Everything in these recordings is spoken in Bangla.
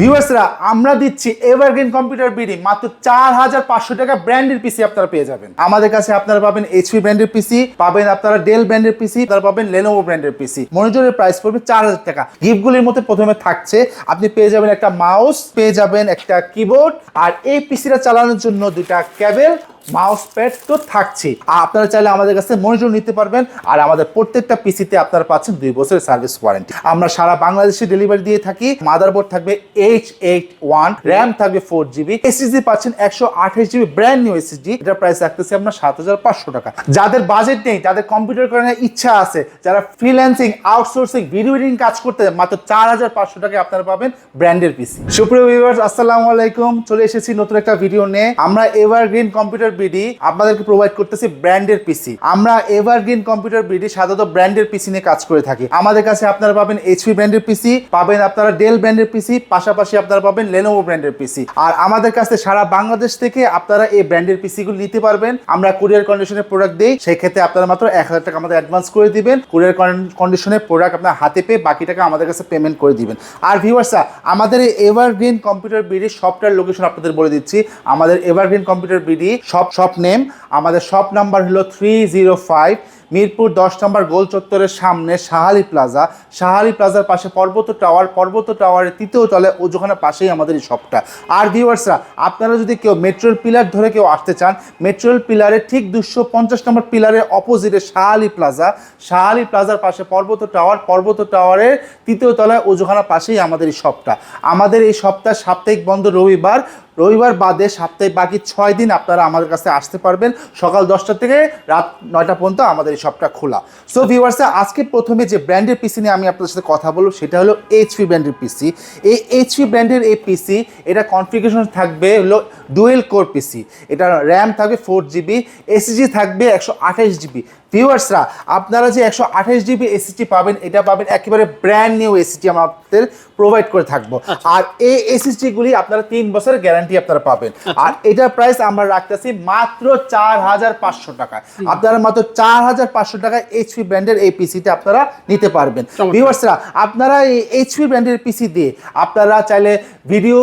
ভিউয়ার্সরা, আমরা দিচ্ছি এভারগ্রিন কম্পিউটার বিডি, মাত্র চার হাজার পাঁচশো টাকা ব্র্যান্ডের পিসি আপনারা পেয়ে যাবেন। আমাদের কাছে আপনারা পাবেন এইচপি ব্র্যান্ডের পিসি পাবেন আপনারা ডেল ব্র্যান্ডের পিসি আপনারা পাবেন লেনোভো ব্র্যান্ডের পিসি মনিটরের প্রাইস পড়বে চার হাজার টাকা। গিফটগুলির মধ্যে প্রথমে থাকছে, আপনি পেয়ে যাবেন একটা মাউস পেয়ে যাবেন একটা কিবোর্ড আর এই পিসিটা চালানোর জন্য দুটা কেবল মাউস প্যাড তো থাকছে আপনারা চাইলে আমাদের কাছে মনিটর নিতে পারবেন, আর আমাদের প্রত্যেকটা পিসিতে আপনারা পাচ্ছেন দুই বছরের সার্ভিস ওয়ারেন্টি। আমরা সারা বাংলাদেশে ডেলিভারি দিয়ে থাকি, মাদারবোর্ড থাকবে এইচ এইট ওয়ান র্যাম থাকবে ফোর জিবি এসএসডি পাচ্ছেন একশো আঠাশ জিবি ব্র্যান্ড নিউ এসএসডি এটার প্রাইস রাখতেছি আপনার সাত হাজার পাঁচশো টাকা। যাদের বাজেট নেই, যাদের কম্পিউটার করার ইচ্ছা আছে, যারা ফ্রিল্যান্সিং আউটসোর্সিং ভিডিও এডিটিং কাজ করতে, মাত্র চার হাজার পাঁচশো টাকায় আপনারা পাবেন ব্র্যান্ডের পিসি সুপ্রিয় ভিউয়ার্স আসসালামু আলাইকুম। চলে এসেছি নতুন একটা ভিডিও নিয়ে। আমরা এভারগ্রিন কম্পিউটার বিডি আপনাদেরকে প্রোভাইড করতেছি ব্র্যান্ডের পিসি আমরা এভারগ্রিন কম্পিউটার বিডি সাধারণত ব্র্যান্ডের পিসি নিয়ে কাজ করে থাকি। আমাদের কাছে আপনারা পাবেন এইচপি ব্র্যান্ডের পিসি পাবেন আপনারা ডেল ব্র্যান্ডের পিসি পাশাপাশি আপনারা পাবেন লেনোভো ব্র্যান্ডের পিসি আর আমাদের কাছে সারা বাংলাদেশ থেকে আপনারা এই ব্র্যান্ডের পিসিগুলো নিতে পারবেন। আমরা কুরিয়ার কন্ডিশনের প্রোডাক্ট দিই সেই ক্ষেত্রে আপনারা মাত্র এক হাজার টাকা আমাদের অ্যাডভান্স করে দিবেন। কুরিয়ার কন্ডিশনের প্রোডাক্ট আপনার হাতে পেয়ে বাকি টাকা আমাদের কাছে পেমেন্ট করে দিবেন। আর ভিউয়ার্সা আমাদের এই এভারগ্রিন কম্পিউটার বিডি শপটার লোকেশন আপনাদের বলে দিচ্ছি। আমাদের Evergreen Computer BD shop shop name আমাদের শপ নাম্বার হলো থ্রি জিরো ফাইভ মিরপুর দশ নম্বর গোল চত্বরের সামনে সাহালি প্লাজা। সাহালি প্লাজার পাশে পর্বত টাওয়ার, পর্বত টাওয়ারের তৃতীয় তলে ওজোখানের পাশেই আমাদের এই শপটা আর ভিউয়ার্সরা আপনারা যদি কেউ মেট্রোল পিলার ধরে কেউ আসতে চান মেট্রোল পিলারের ঠিক দুশো পঞ্চাশ নম্বর পিলারের অপোজিটে শাহালি প্লাজা। শাহালি প্লাজার পাশে পর্বত টাওয়ার, পর্বত টাওয়ারের তৃতীয় তলায় ওজোখানার পাশেই আমাদের এই শপটা আমাদের এই সপ্তাহ সাপ্তাহিক বন্ধ রবিবার। রবিবার বাদে সপ্তাহে বাকি ছয় দিন আপনারা আমাদের কাছে আসতে পারবেন। সকাল দশটা থেকে রাত নয়টা পর্যন্ত আমাদের শপটা খোলা। সো ভিউয়ার্সে আজকে প্রথমে যে ব্র্যান্ডের পিসি নিয়ে আমি আপনাদের সাথে কথা বলব, সেটা হলো এইচপি ব্র্যান্ডের পিসি এই এইচপি ব্র্যান্ডের এই পিসি এটা কনফিগারেশন থাকবে হলো ডুয়েল কোর পিসি এটা র্যাম থাকবে ফোর জিবি এসিজি থাকবে একশো আঠাশ জিবি ভিউয়ার্সরা আপনারা যে একশো আঠাশ জিবি এসিটি পাবেন এটা পাবেন একেবারে ব্র্যান্ড নিউ এসিটি আমাদের প্রোভাইড করে থাকব। আর এই এসিসটিগুলি আপনারা তিন বছরের গ্যারান্টি আপনারা পাবেন। আর এটার প্রাইস আমরা রাখতেছি মাত্র চার হাজার পাঁচশো টাকা আপনারা মাত্র চার হাজার পাঁচশো টাকায় এইচপি ব্র্যান্ডের এই পিসিটা আপনারা নিতে পারবেন। ভিউয়ার্সরা আপনারা এই এইচপি ব্র্যান্ডের পিসি দিয়ে আপনারা চাইলে video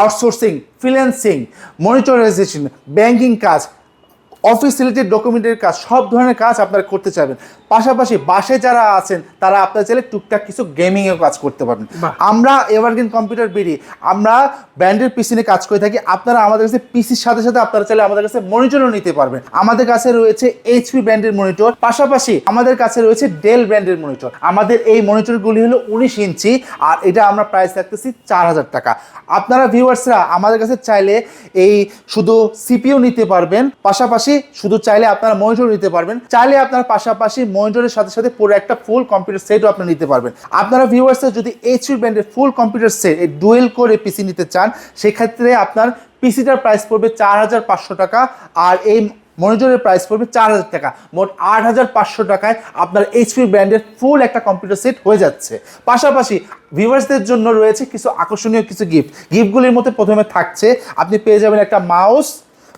outsourcing freelancing monetization banking কাজ অফিস রিলেটেড ডকুমেন্টের কাজ সব ধরনের কাজ আপনারা করতে চাইবেন। পাশাপাশি বাসে যারা আছেন তারা আপনারা চাইলে টুকটাক কিছু গেমিংয়েও কাজ করতে পারবেন। আমরা এভারগ্রিন কম্পিউটার বিডি আমরা ব্র্যান্ডের পিসি নিয়ে কাজ করে থাকি আপনারা আমাদের কাছে পিসির সাথে সাথে আপনারা চাইলে আমাদের কাছে মনিটরও নিতে পারবেন। আমাদের কাছে রয়েছে এইচপি ব্র্যান্ডের মনিটর পাশাপাশি আমাদের কাছে রয়েছে ডেল ব্র্যান্ডের মনিটর আমাদের এই মনিটরগুলি হলো উনিশ ইঞ্চি আর এটা আমরা প্রাইস রাখতেছি চার হাজার টাকা। আপনারা ভিউয়ার্সরা আমাদের কাছে চাইলে এই শুধু সিপিও নিতে পারবেন পাশাপাশি শুধু চাইলে আপনারা মনিটর নিতে পারবেন, চাইলে আপনার পাশাপাশি মনিটরের সাথে সাথে পুরো একটা ফুল কম্পিউটার সেটও আপনি নিতে পারবেন। আপনারা ভিউয়ার্সরা যদি এইচপি ব্র্যান্ডের ফুল কম্পিউটার সেট এই ডুয়েল করে পিসি নিতে চান, সেক্ষেত্রে আপনার পিসিটার প্রাইস পড়বে চার হাজার পাঁচশো টাকা আর এই মনিটরের প্রাইস পড়বে চার হাজার টাকা। মোট আট হাজার পাঁচশো টাকায় আপনার এইচপি ব্র্যান্ডের ফুল একটা কম্পিউটার সেট হয়ে যাচ্ছে। পাশাপাশি ভিউয়ার্সদের জন্য রয়েছে কিছু আকর্ষণীয় কিছু গিফট গিফটগুলির মধ্যে প্রথমে থাকছে, আপনি পেয়ে যাবেন একটা মাউস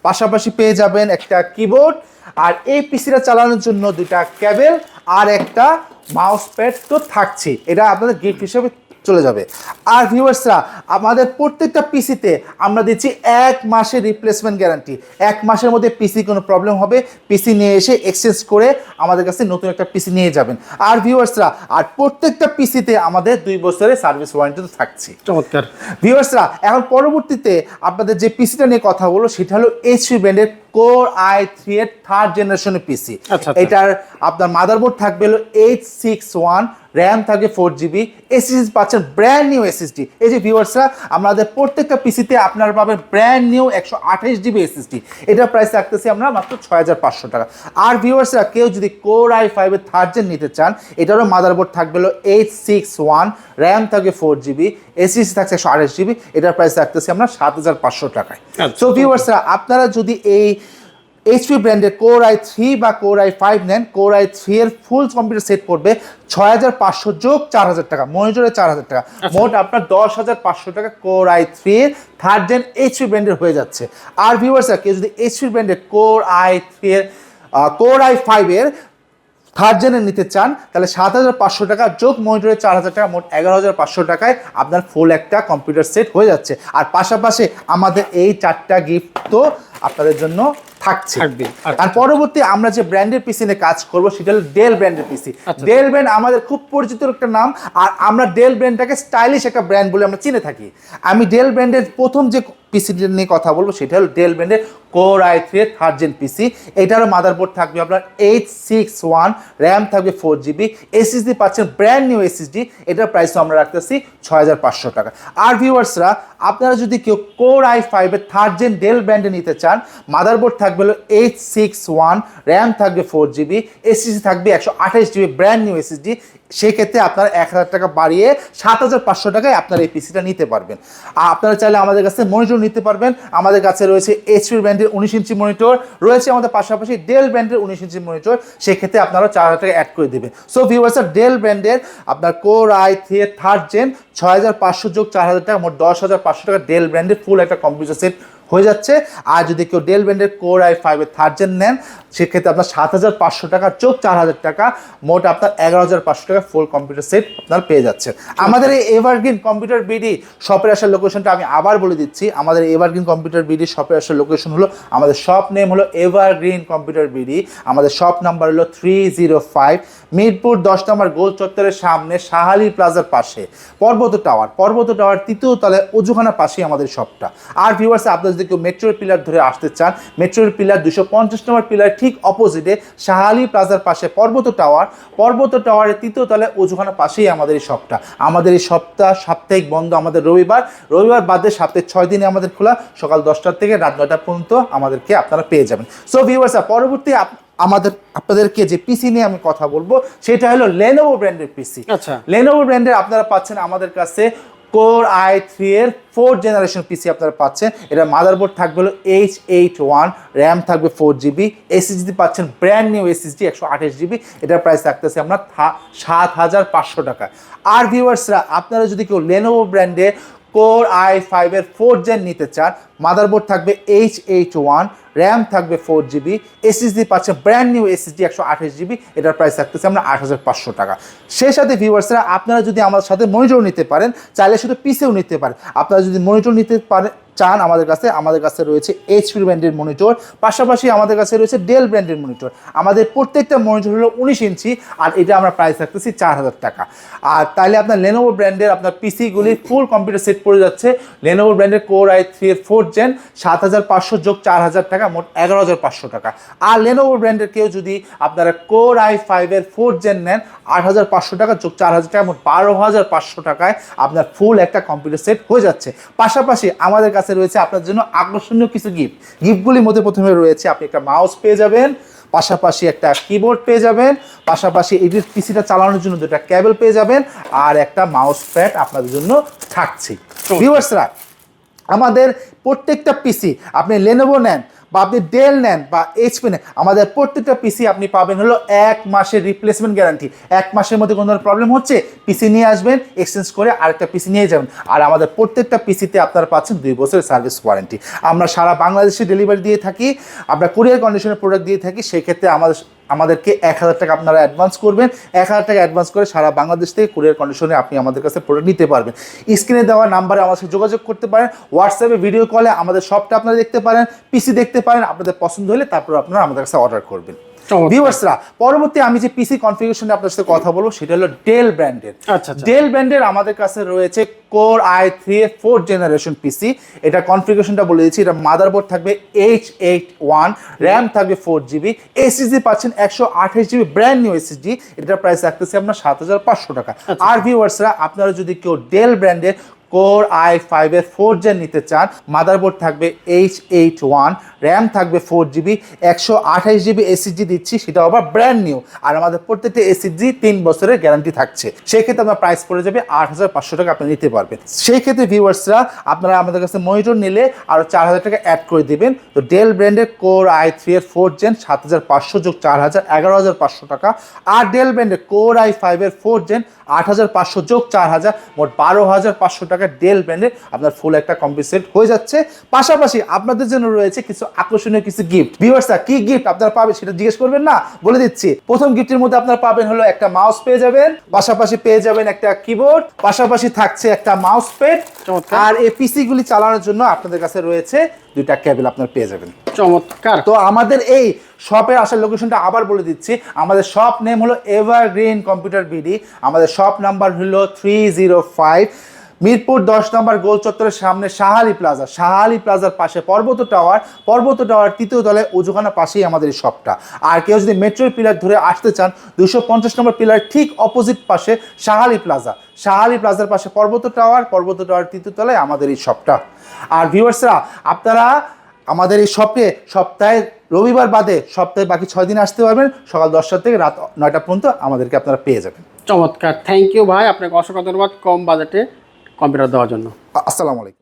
পাশাপাশি পেয়ে যাবেন একটা কিবোর্ড আর এই পিসিটা চালানোর জন্য দুটা ক্যাবেল আর একটা মাউস প্যাড তো থাকছে এটা আপনাদের গিফট হিসেবে চলে যাবে। আর ভিউয়ার্সরা আমাদের প্রত্যেকটা পিসিতে আমরা দিচ্ছি এক মাসের রিপ্লেসমেন্ট গ্যারান্টি এক মাসের মধ্যে পিসি কোনো প্রবলেম হবে পিসি নিয়ে এসে এক্সচেঞ্জ করে আমাদের কাছে নতুন একটা পিসি নিয়ে যাবেন। আর ভিউয়ার্সরা আর প্রত্যেকটা পিসিতে আমাদের দুই বছরের সার্ভিস ওয়ারেন্টি তো থাকছে। চমৎকার। ভিউয়ার্সরা এখন পরবর্তীতে আপনাদের যে পিসিটা নিয়ে কথা বলো সেটা হলো এইচপি ব্র্যান্ডের কোর আই থ্রি এর থার্ড জেনারেশনের পিসি। এটার আপনার মাদারবোর্ড থাকবে হলো এইট সিক্স ওয়ান র্যাম থাকবে ফোর জিবি এসএসডি পাচ্ছেন ব্র্যান্ড নিউ এসএসডি এই যে ভিউয়ার্সরা আমাদের প্রত্যেকটা পিসিতে আপনারা পাবেন ব্র্যান্ড নিউ একশো আঠাশ জিবি এসএসডি এটার প্রাইস রাখতেছি আমরা মাত্র ছয় হাজার পাঁচশো টাকা। আর ভিউয়ার্সরা কেউ যদি কোর আই ফাইভের থার্ড জেন নিতে চান এটারও মাদারবোর্ড থাকবে হলো এইট সিক্স ওয়ান র্যাম থাকবে ফোর জিবি এসএসডি থাকছে একশো আঠাশ জিবি এটার প্রাইস রাখতেছি আমরা সাত হাজার পাঁচশো টাকায়। আচ্ছা। সো ভিউয়ার্সরা আপনারা যদি এই এইচপি ব্র্যান্ডের কোর আই থ্রি বা কোর আই ফাইভ নেন। কোর আই থ্রি এর ফুল কম্পিউটার সেট পড়বে ছয় হাজার পাঁচশো যোগ চার হাজার টাকা। মনিটরে চার হাজার টাকা। মোট আপনার দশ হাজার পাঁচশো টাকা কোর আই থ্রি এর থার্ড জেন এইচপি ব্র্যান্ডের হয়ে যাচ্ছে। আর ভিউয়ার্সরা কেউ যদি এইচপি ব্র্যান্ডের কোর আই থ্রি এর কোর আই ফাইভ এর থার্ড জেনে নিতে চান তাহলে সাত হাজার পাঁচশো টাকা যোগ মনিটরে চার হাজার টাকা মোট এগারো হাজার পাঁচশো টাকায় আপনার ফুল একটা কম্পিউটার সেট হয়ে যাচ্ছে। আর পাশাপাশি আমাদের এই চারটা গিফট তো আপনাদের জন্য থাকছে থাকবে, আচ্ছা। আর পরবর্তী আমরা যে ব্র্যান্ডের পিসি নিয়ে কাজ করব সেটা হলো ডেল ব্র্যান্ডের পিসি। ডেল ব্র্যান্ড আমাদের খুব পরিচিত একটা নাম আর আমরা ডেল ব্র্যান্ডটাকে স্টাইলিশ একটা ব্র্যান্ড বলে আমরা চিনে থাকি আমি ডেল ব্র্যান্ডের প্রথম যে পিসি নিয়ে কথা বলব, সেটা হলো ডেল ব্র্যান্ডের core i three third gen PC এটারও মাদারবোর্ড থাকবে আপনার এইট সিক্স ওয়ান র্যাম থাকবে ফোর জিবি এসএসডি পাচ্ছেন ব্র্যান্ড নিউ এসএসডি এটার প্রাইসও আমরা রাখতেছি ছয় হাজার পাঁচশো টাকা। আর ভিউয়ার্সরা আপনারা যদি কেউ কোর আই ফাইভের থার্ড জেন ডেল ব্র্যান্ডে নিতে চান মাদারবোর্ড থাকবে হলো এইট সিক্স ওয়ান র্যাম থাকবে ফোর জিবি এসএসডি থাকবে একশো আঠাশ জিবি ব্র্যান্ড নিউ এসএসডি সেক্ষেত্রে আপনারা এক হাজার টাকা বাড়িয়ে সাত হাজার পাঁচশো টাকায় আপনার এই পিসিটা নিতে পারবেন। আর আপনারা চাইলে আমাদের কাছে মনিটর নিতে পারবেন। আমাদের কাছে রয়েছে এইচপি ব্র্যান্ডের উনিশ ইঞ্চি মনিটর রয়েছে আমাদের পাশাপাশি ডেল ব্র্যান্ডের উনিশ ইঞ্চি মনিটর সেক্ষেত্রে আপনারা চার হাজার টাকা অ্যাড করে দেবেন। সো ভিউয়ার্সার ডেল ব্র্যান্ডের আপনার core i three third gen ছয় হাজার পাঁচশো যোগ চার হাজার টাকা, মোট দশ হাজার পাঁচশো টাকা ডেল ব্র্যান্ডের ফুল একটা কম্পিউটার সেট হয়ে যাচ্ছে। আর যদি কেউ ডেল ব্র্যান্ডের কোর আই ফাইভের থার্ড জেন নেন, সেক্ষেত্রে আপনার সাত হাজার পাঁচশো টাকা চোখ চার হাজার টাকা, মোট আপনার এগারো হাজার পাঁচশো টাকা ফুল কম্পিউটার সেট আপনার পেয়ে যাচ্ছে। আমাদের এই এভারগ্রিন কম্পিউটার বিডি শপের আসার লোকেশনটা আমি আবার বলে দিচ্ছি। আমাদের এভারগ্রিন কম্পিউটার বিডি শপের আসার লোকেশন হলো, আমাদের শপ নেম হলো এভারগ্রিন কম্পিউটার বিডি আমাদের শপ নাম্বার হলো থ্রি জিরো ফাইভ মিরপুর দশ নম্বর গোল চত্বরের সামনে সাহালি প্লাজার পাশে। পর্বত টাওয়ার পর্বত টাওয়ার তৃতীয় তলায় অজুখানা পাশেই আমাদের শপটা আর ভিউয়ার্স আপনারা যদি কেউ মেট্রোর পিলার ধরে আসতে চান মেট্রোর পিলার দুশো পঞ্চাশ নম্বর পিলার ঠিক অপোজিটে সাহালি প্লাজার পাশে পর্বত টাওয়ার পর্বত টাওয়ারের তৃতীয় তলায় অজুখানা পাশেই আমাদের এই শপটা আমাদের এই সপ্তাহ সাপ্তাহিক বন্ধ আমাদের রবিবার। রবিবার বাদে সপ্তাহে ছয় দিনে আমাদের খোলা। সকাল দশটার থেকে রাত নয়টা পর্যন্ত আমাদেরকে আপনারা পেয়ে যাবেন। সো ভিউয়ার্স পরবর্তী আমাদের আপনাদেরকে যে পিসি নিয়ে আমি কথা বলব সেটা হলো লেনোভো ব্র্যান্ডের পিসি আচ্ছা। লেনোভো ব্র্যান্ডের আপনারা পাচ্ছেন আমাদের কাছে কোর আই থ্রি এর ফোর্থ জেনারেশন পিসি আপনারা পাচ্ছেন। এটা মাদারবোর্ড থাকবে হলো এইচ এইট ওয়ান র্যাম থাকবে ফোর জিবি এসএসডি পাচ্ছেন ব্র্যান্ড নিউ এসএসডি একশো আঠাশ জিবি এটার প্রাইস থাকতেছে আমরা সাত হাজার পাঁচশো টাকা। আর ভিউয়ার্সরা আপনারা যদি কেউ লেনোভো ব্র্যান্ডের কোর আই ফাইভের ফোর জেন নিতে চান মাদারবোর্ড থাকবে এইচ এইট ওয়ান র্যাম থাকবে ফোর জিবি এসএসডি পাচ্ছে ব্র্যান্ড নিউ এসএসডি একশো আঠাশ জিবি এটার প্রাইস থাকতেছে আমরা আট হাজার পাঁচশো টাকা। সেই সাথে ভিউয়ার্সরা আপনারা যদি আমাদের সাথে মনিটর নিতে পারেন, চাইলে শুধু পিসেও নিতে পারেন। আপনারা যদি মনিটর নিতে পারেন চান আমাদের কাছে আমাদের কাছে রয়েছে এইচপি ব্র্যান্ডের মনিটর পাশাপাশি আমাদের কাছে রয়েছে ডেল ব্র্যান্ডের মনিটর আমাদের প্রত্যেকটা মনিটর হলো উনিশ ইঞ্চি, আর এটা আমরা প্রাইস রাখতেছি চার হাজার টাকা। আর তাইলে আপনার লেনোভো ব্র্যান্ডের আপনার পিসিগুলি ফুল কম্পিউটার সেট পড়ে যাচ্ছে। লেনোভো ব্র্যান্ডের core i three four gen সাত হাজার পাঁচশো যোগ চার হাজার টাকা মোট এগারো হাজার পাঁচশো টাকা। আর লেনোভো ব্র্যান্ডের কেউ যদি আপনারা কোর আই ফাইভের ফোর জেন নেন আট হাজার পাঁচশো টাকা যোগ চার হাজার টাকা মোট বারো হাজার পাঁচশো টাকায় আপনার ফুল একটা কম্পিউটার সেট হয়ে যাচ্ছে। পাশাপাশি আমাদের কাছে রয়েছে আপনার জন্য আকর্ষণীয় কিছু গিফট গিফটগুলির মধ্যে প্রথমে রয়েছে আপনি একটা মাউস পেয়ে যাবেন পাশাপাশি একটা কিবোর্ড পেয়ে যাবেন পাশাপাশি এডিট পিসিটা চালানোর জন্য দুটা কেবল পেয়ে যাবেন আর একটা মাউস প্যাড আপনাদের জন্য থাকছে। ভিউয়ার্সরা আমাদের প্রত্যেকটা পিসি আপনি লেনোভো নেন বা আপনি ডেল নেন বা এইচপি নেন, আমাদের প্রত্যেকটা পিসি আপনি পাবেন হলো এক মাসের রিপ্লেসমেন্ট গ্যারান্টি এক মাসের মধ্যে কোনো প্রবলেম হচ্ছে পিসি নিয়ে আসবেন এক্সচেঞ্জ করে আরেকটা পিসি নিয়ে যাবেন। আর আমাদের প্রত্যেকটা পিসিতে আপনারা পাচ্ছেন দুই বছরের সার্ভিস ওয়ারেন্টি আমরা সারা বাংলাদেশে ডেলিভারি দিয়ে থাকি, আমরা কুরিয়ার কন্ডিশনের প্রোডাক্ট দিয়ে থাকি, সেক্ষেত্রে আমাদের আমাদেরকে এক হাজার টাকা আপনারা অ্যাডভান্স করবেন। এক হাজার টাকা অ্যাডভান্স করে সারা বাংলাদেশ থেকে কুরিয়ার কন্ডিশনে আপনি আমাদের কাছে প্রোডাক্ট নিতে পারবেন। স্ক্রিনে দেওয়া নাম্বারে আমার সাথে যোগাযোগ করতে পারেন। হোয়াটসঅ্যাপে ভিডিও কলে আমাদের সবটা আপনারা দেখতে পারেন। পিসি দেখতে পারেন। আপনাদের পছন্দ হলে তারপর আপনারা আমাদের কাছে অর্ডার করবেন। ভিউয়ার্সরা পরবর্তী আমি যে পিসি কনফিগারেশনে আপনার সাথে কথা বলব সেটা হলো ডেল ব্র্যান্ডের আচ্ছা, আচ্ছা। ডেল ব্র্যান্ডের আমাদের কাছে রয়েছে core i three four generation PC এটা কনফিগারেশনটা বলে দিচ্ছি এটা মাদারবোর্ড থাকবে এইচ এইট ওয়ান র্যাম থাকবে ফোর জিবি এসএসডি পাচ্ছেন একশো আঠাশ জিবি ব্র্যান্ড নিউ এসএসডি এটার প্রাইস রাখতেছে আপনার সাত হাজার পাঁচশো টাকা। আর ভিউয়ার্সরা আপনারা যদি কেউ ডেল ব্র্যান্ডের কোর আই ফাইভের ফোর জেন নিতে চান মাদারবোর্ড থাকবে এইচ এইট ওয়ান র্যাম থাকবে ফোর জিবি একশো আঠাশ জিবি এসএসডি দিচ্ছি সেটা আবার ব্র্যান্ড নিউ আর আমাদের প্রত্যেকটি এসিজি তিন বছরের গ্যারান্টি থাকছে। সেই ক্ষেত্রে আপনার প্রাইস পড়ে যাবে আট হাজার পাঁচশো টাকা, আপনি নিতে পারবেন। সেই ক্ষেত্রে ভিউয়ার্সরা আপনারা আমাদের কাছে মনিটর নিলে আরও চার হাজার টাকা অ্যাড করে দিবেন। তো ডেল ব্র্যান্ডের কোর আই থ্রি এর ফোর জেন সাত হাজার পাঁচশো যোগ চার হাজার, এগারো হাজার পাঁচশো টাকা। আর ডেল ব্র্যান্ডের কোর আই ফাইভের ফোর জেন আট হাজার পাঁচশো যোগ চার হাজার, মোট বারো হাজার পাঁচশো টাকা টাকা ডেল ব্র্যান্ডের আপনার ফুল একটা কম্পিউটার সেট হয়ে যাচ্ছে। পাশাপাশি আপনাদের জন্য রয়েছে কিছু আকর্ষণীয় কিছু গিফট ভিউয়ার্সরা কি গিফট আপনারা পাবেন সেটা জিজ্ঞেস করবেন না বলে দিচ্ছি। প্রথম গিফটের মধ্যে আপনারা পাবেন হলো একটা মাউস পেয়ে যাবেন পাশাপাশি পেয়ে যাবেন একটা কিবোর্ড পাশাপাশি থাকছে একটা মাউস প্যাড। আর এই পিসি গুলি চালানোর জন্য আপনাদের কাছে রয়েছে দুইটা কেবল আপনারা পেয়ে যাবেন। চমৎকার। তো আমাদের এই শপে আসার লোকেশনটা আবার বলে দিচ্ছি। আমাদের শপ নেম হলো এভারগ্রিন কম্পিউটার বিডি আমাদের শপ নাম্বার হলো থ্রি জিরো ফাইভ মিরপুর দশ নম্বর গোল চত্বরের সামনে শাহালি প্লাজা। শাহালি প্লাজার পাশে পর্বত টাওয়ার। পর্বত টাওয়ার তৃতীয় তলায় উজুখানা পাশেই আমাদের এই শপটা আর কেউ যদি মেট্রোর পিলার ধরে আসতে চান, দুশো পঞ্চাশ নম্বর পিলার ঠিক অপোজিট পাশে শাহালি প্লাজা। শাহালি প্লাজার পাশে পর্বত টাওয়ার পর্বত টাওয়ার তৃতীয় তলায় আমাদের এই শপটা আর ভিউয়ার্সরা আপনারা আমাদের এই শপে সপ্তাহে রবিবার বাদে সপ্তাহে বাকি ছয় দিন আসতে পারবেন। সকাল দশটা থেকে রাত নয়টা পর্যন্ত আমাদেরকে আপনারা পেয়ে যাবেন। চমৎকার। থ্যাংক ইউ ভাই। আপনাকে অসংখ্য ধন্যবাদ কম বাজেটে। কম্পিউটার দেওয়ার জন্য। আসসালামু আলাইকুম।